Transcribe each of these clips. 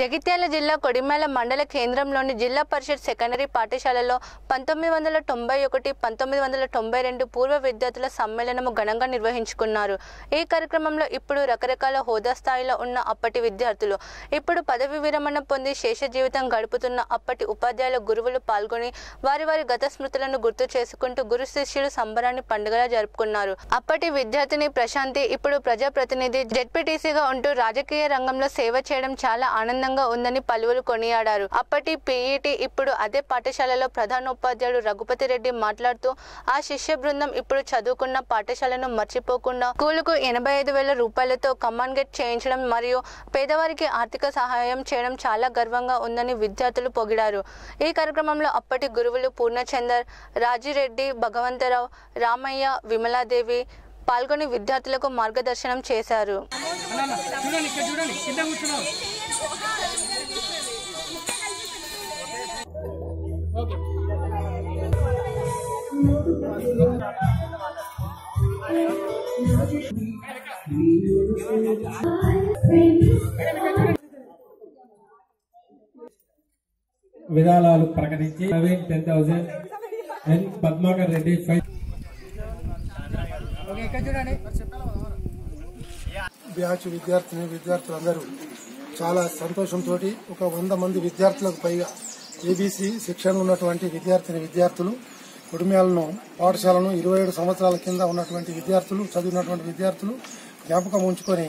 జగిత్యాల జిల్లా కొడిమేల మండల కేంద్రంలోని జిల్లా పరిషత్ సెకండరీ పాఠశాలలో పంతొమ్మిది వందల తొంభై ఒకటి పంతొమ్మిది వందల తొంభై రెండు పూర్వ విద్యార్థుల సమ్మేళనము ఘనంగా నిర్వహించుకున్నారు. ఈ కార్యక్రమంలో ఇప్పుడు రకరకాల హోదా స్థాయిలో ఉన్న అప్పటి విద్యార్థులు ఇప్పుడు పదవి విరమణ పొంది శేష జీవితం గడుపుతున్న అప్పటి ఉపాధ్యాయుల గురువులు పాల్గొని వారి వారి గత స్మృతులను గుర్తు చేసుకుంటూ గురు శిష్యులు సంబరాన్ని పండుగలా జరుపుకున్నారు. అప్పటి విద్యార్థిని ప్రశాంతి ఇప్పుడు ప్రజాప్రతినిధి జెడ్పీటీసీగా ఉంటూ రాజకీయ రంగంలో సేవ చేయడం చాలా ఆనందంగా ఉందని పలువురు కొనియాడారు. అప్పటి పీఈటీ ఇప్పుడు అదే పాఠశాలలో ప్రధానోపాధ్యాయుడు రఘుపతి రెడ్డి మాట్లాడుతూ ఆ శిష్య బృందం ఇప్పుడు చదువుకున్న పాఠశాలను మర్చిపోకుండా స్కూలుకు ఎనభై ఐదు వేల రూపాయలతో కమాండ్ గేట్ చేయించడం మరియు పేదవారికి ఆర్థిక సహాయం చేయడం చాలా గర్వంగా ఉందని విద్యార్థులు పొగిడారు. ఈ కార్యక్రమంలో అప్పటి గురువులు పూర్ణచందర్ రాజిరెడ్డి భగవంతరావు రామయ్య విమలాదేవి పాల్గొని విద్యార్థులకు మార్గదర్శనం చేశారు. విధానాలు ప్రకటించి Naveen ten thousand N Padmakar Reddy five batch విద్యార్థిని విద్యార్థులందరూ చాలా సంతోషంతో ఒక వంద మంది విద్యార్థులకు పైగా ఏబీసీ శిక్షణ ఉన్నటువంటి విద్యార్థిని విద్యార్థులు కుటుంబాలను పాఠశాలను ఇరవై ఏడు సంవత్సరాల కింద ఉన్నటువంటి విద్యార్థులు చదివినటువంటి విద్యార్థులు జ్ఞాపకం ఉంచుకొని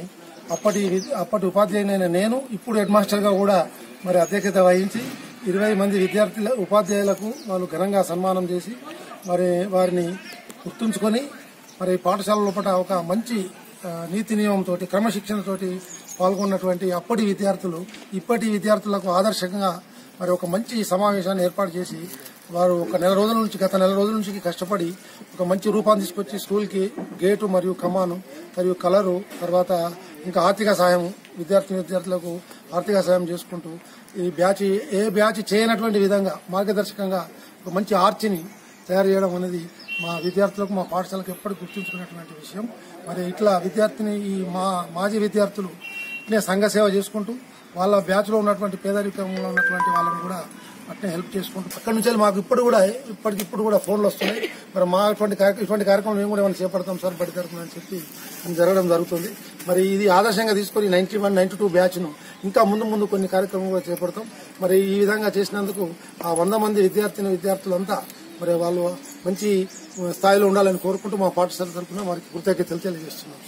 అప్పటి అప్పటి ఉపాధ్యాయునైన నేను ఇప్పుడు హెడ్ మాస్టర్గా కూడా మరి అధ్యక్షత వహించి ఇరవై మంది విద్యార్థుల ఉపాధ్యాయులకు వాళ్ళు ఘనంగా సన్మానం చేసి మరి వారిని గుర్తుంచుకొని మరి పాఠశాల లోపల ఒక మంచి నీతి నియమంతో క్రమశిక్షణతోటి పాల్గొన్నటువంటి అప్పటి విద్యార్థులు ఇప్పటి విద్యార్థులకు ఆదర్శంగా మరి ఒక మంచి సమావేశాన్ని ఏర్పాటు చేసి వారు ఒక నెల రోజుల నుంచి గత నెల రోజుల నుంచి కష్టపడి ఒక మంచి రూపాన్ని తీసుకొచ్చి స్కూల్కి గేటు మరియు కమాను మరియు కలరు తర్వాత ఇంకా ఆర్థిక సాయం విద్యార్థి విద్యార్థులకు ఆర్థిక సాయం చేసుకుంటూ ఈ బ్యాచ్ ఏ బ్యాచ్ చేయనటువంటి విధంగా మార్గదర్శకంగా ఒక మంచి ఆర్చిని తయారు చేయడం అనేది మా విద్యార్థులకు మా పాఠశాలకు ఎప్పటికీ గుర్తుంచుకున్నటువంటి విషయం. మరి ఇట్లా విద్యార్థిని ఈ మా మాజీ విద్యార్థులు ఇట్లే సంఘ సేవ చేసుకుంటూ వాళ్ళ బ్యాచ్లో ఉన్నటువంటి పేదరికంలో ఉన్నటువంటి వాళ్ళని కూడా అట్నే హెల్ప్ చేసుకుంటూ అక్కడి నుంచి మాకు ఇప్పుడు కూడా ఇప్పటికిప్పుడు కూడా ఫోన్లు వస్తున్నాయి. మరి మా ఇటువంటి ఇటువంటి కార్యక్రమం మేము కూడా ఏమైనా చేపడతాం సార్ బడి తరఫున అని చెప్పి జరగడం జరుగుతుంది. మరి ఇది ఆదర్శంగా తీసుకొని నైన్టీ వన్ నైన్టీ టూ బ్యాచ్ను ఇంకా ముందు ముందు కొన్ని కార్యక్రమాలు కూడా చేపడతాం. మరి ఈ విధంగా చేసినందుకు ఆ వంద మంది విద్యార్థిని విద్యార్థులంతా మరి వాళ్ళు మంచి స్థాయిలో ఉండాలని కోరుకుంటూ మా పాఠశాల తరఫున వారికి కృతజ్ఞతలు తెలియజేస్తున్నాం